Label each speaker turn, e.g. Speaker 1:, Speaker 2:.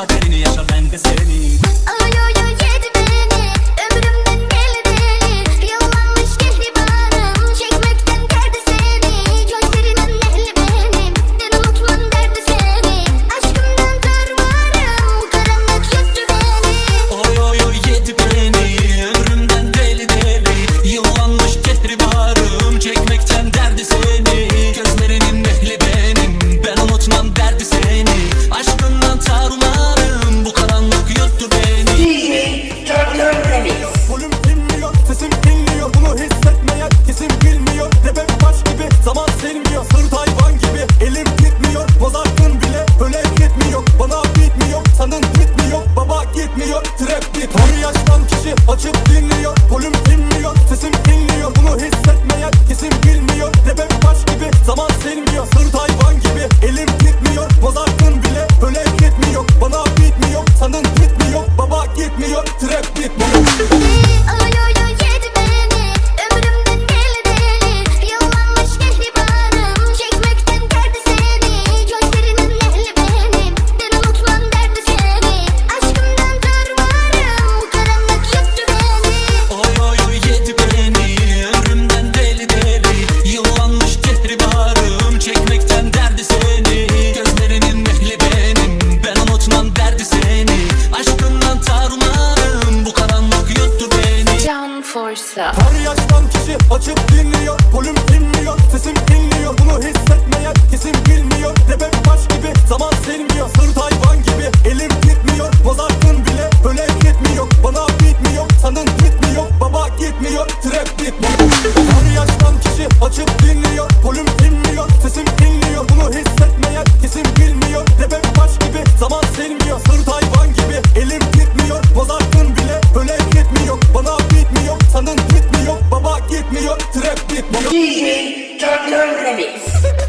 Speaker 1: Kaderini Baba gitmiyor, trap kişi açıp dinliyor.
Speaker 2: Volüm inmiyor sesim inliyor Bunu hissetmeyen kesin bilmiyor. Rebem baş gibi zaman silmiyor Sırt hayvan gibi elim gitmiyor. Pazartın bile böyle gitmiyor. Bana bitmiyor sanın gitmiyor. Baba gitmiyor trap gitmiyor. Her yaştan kişi açıp dinliyor. Volüm inmiyor sesim inliyor Bunu hissetmeyen kesin bilmiyor. Rebem baş gibi zaman silmiyor Sırt DJ John Remix.